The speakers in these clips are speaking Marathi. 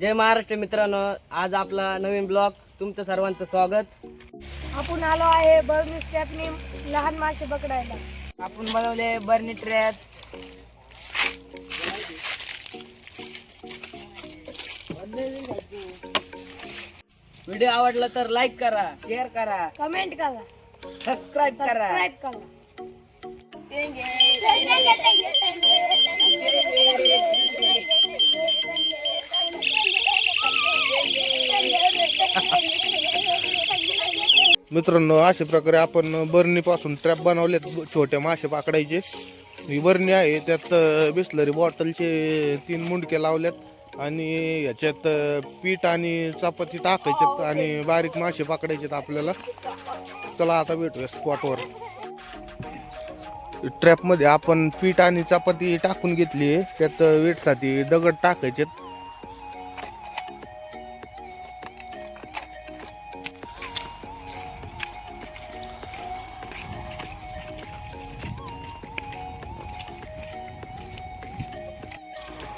जय महाराष्ट्र मित्रांनो आज आपला नवीन ब्लॉग तुमचं सर्वांचं स्वागत. आपण आलो आहे बर्मी स्टॅपनी लहान मासे पकडायला. आपण बनवले बर्नी ट्रॅप. व्हिडिओ आवडला तर लाईक करा. शेअर करा. कमेंट करा. सबस्क्राईब करा. सबस्क्राईब करा. मित्रांनो अशा प्रकारे आपण बरणीपासून ट्रॅप बनवलेत छोटे मासे पकडायचे. ही बरणी आहे त्यात बिस्लरी बॉटलचे तीन मुंडके लावल्यात आणि ह्याच्यात पीठ आणि चपाती टाकायच्यात आणि बारीक मासे पकडायचेत आपल्याला. चला आता भेटूया स्पॉटवर ट्रॅपमध्ये आपण पीठ आणि चपाती टाकून घेतली आहे. त्यात वेटसाठी दगड टाकायचेत.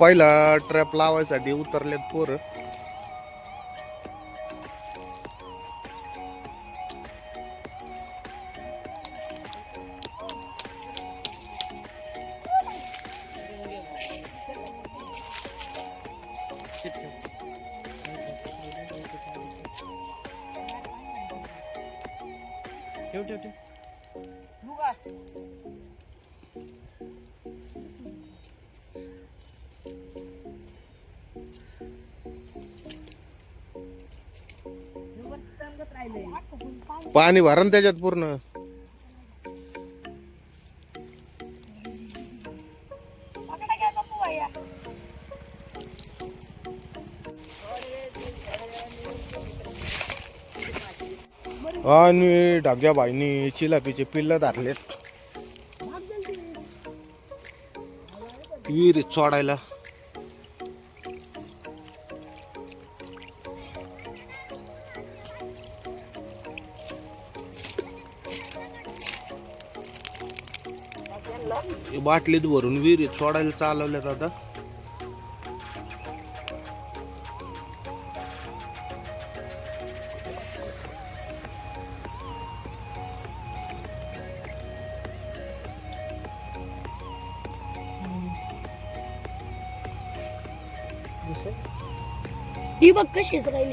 पहिला ट्रॅप लावायसाठी उतरलेत पोरं. पाणी भरा ना त्याच्यात पूर्ण. आणि ढाब्या बाईनी चिलापीचे पिल्ल धरलेत. विहिरीत सोडायला. हे बाटलीत भरून विहिरीत सोडायला चालवल्यात आता. ही बघ कशीच राहिली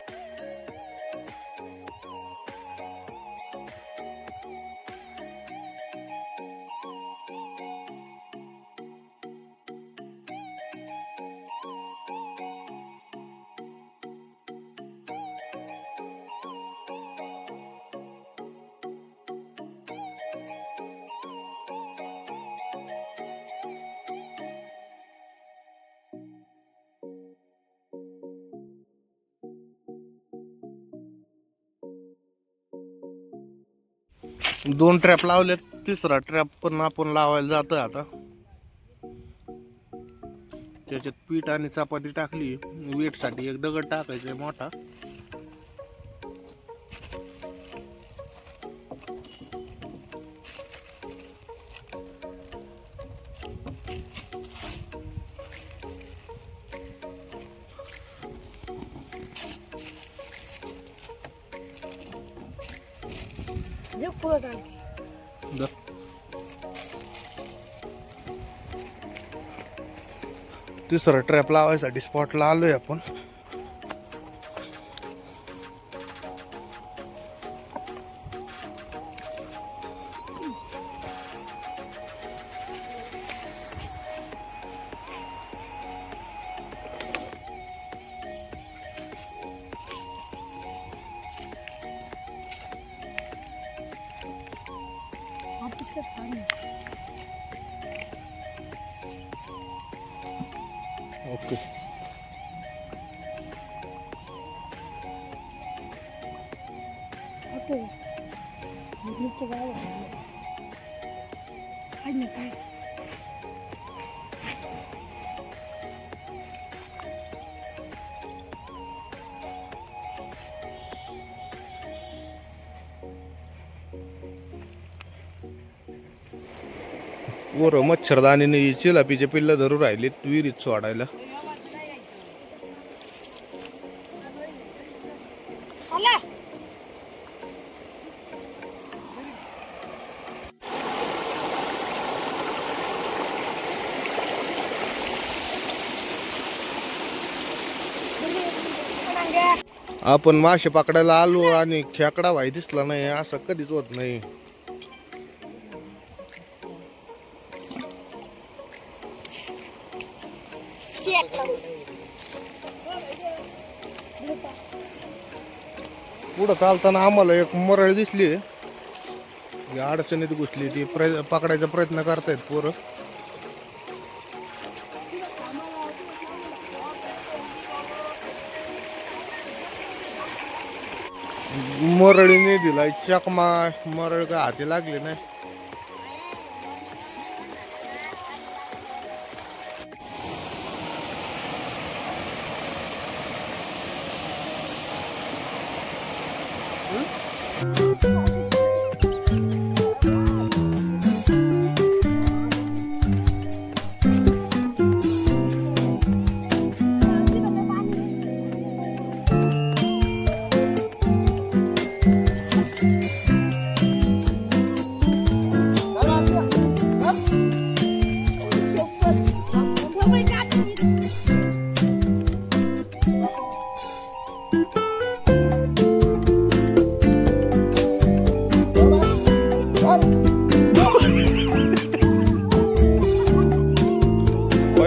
दोन ट्रॅप लावलेत तिसरा ट्रॅप पण आपण लावायला जातोय आता. त्याच्यात पीठ आणि चपाती टाकली वेटसाठी एक दगड टाकायचा मोठा. पुढं चाल द- तिसरा ट्रॅप लावायसाठी स्पॉटला आलोय आपण. Let's. Okay. Okay. You need to go. Hide me, guys. पोरं मच्छरदाणीने चिलापीचे पिल्ल धरून राहिलेत विहिरीत सोडायला. आपण मासे पकडायला आलो आणि खेकडा व्हाय दिसला नाही असं कधीच होत नाही. पुढं चालताना आम्हाला एक मरळ दिसली. या अडचणीत घुसली ती प्रय पकडायचा प्रयत्न करतायत पोरं. मरळीने दिलाय चकमा मरळ काय हाती लागली नाही.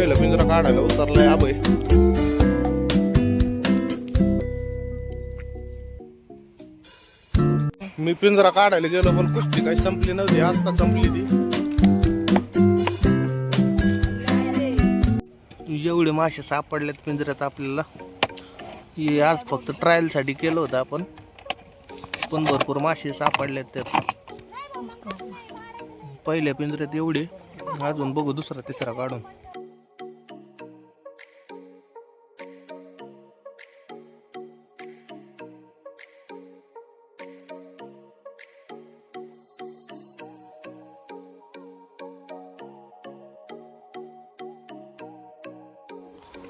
पहिलं पिंजरा काढायला उतरलाय आबय. मी पिंजरा काढायला गेलो पण कुस्ती काही संपली नव्हती का संपली ती. एवढे मासे सापडलेत पिंजऱ्यात आपल्याला. हे आज फक्त ट्रायलसाठी केलं होतं आपण. पण भरपूर मासे सापडलेत त्यात. पहिल्या पिंजऱ्यात एवढे अजून बघू दुसरा तिसरा काढून.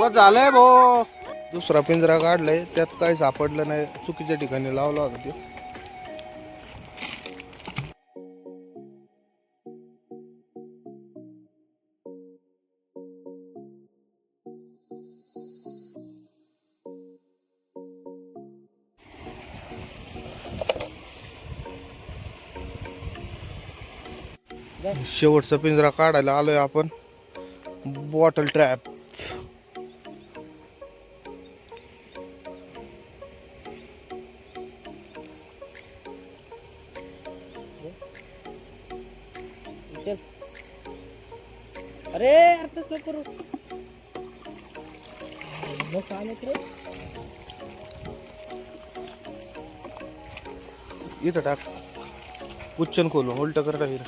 बस झालंय भो दुसरा पिंजरा काढलाय त्यात काही सापडलं नाही चुकीच्या ठिकाणी लावला होता ते. शेवटचा पिंजरा काढायला आलोय आपण. बॉटल ट्रॅप अरे अरे तसं नको करू. बस आलेत रे इथं टाक. उच्चन खोलून उलट कर टाक हे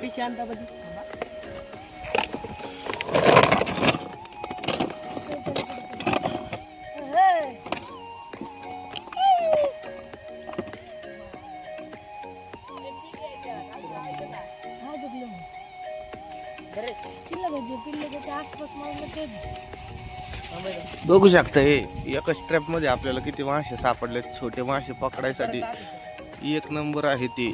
पिशवी बघू शकता हे एकाच ट्रॅपमध्ये आपल्याला किती मासे सापडले छोटे मासे पकडायसाठी. एक नंबर आहे ते.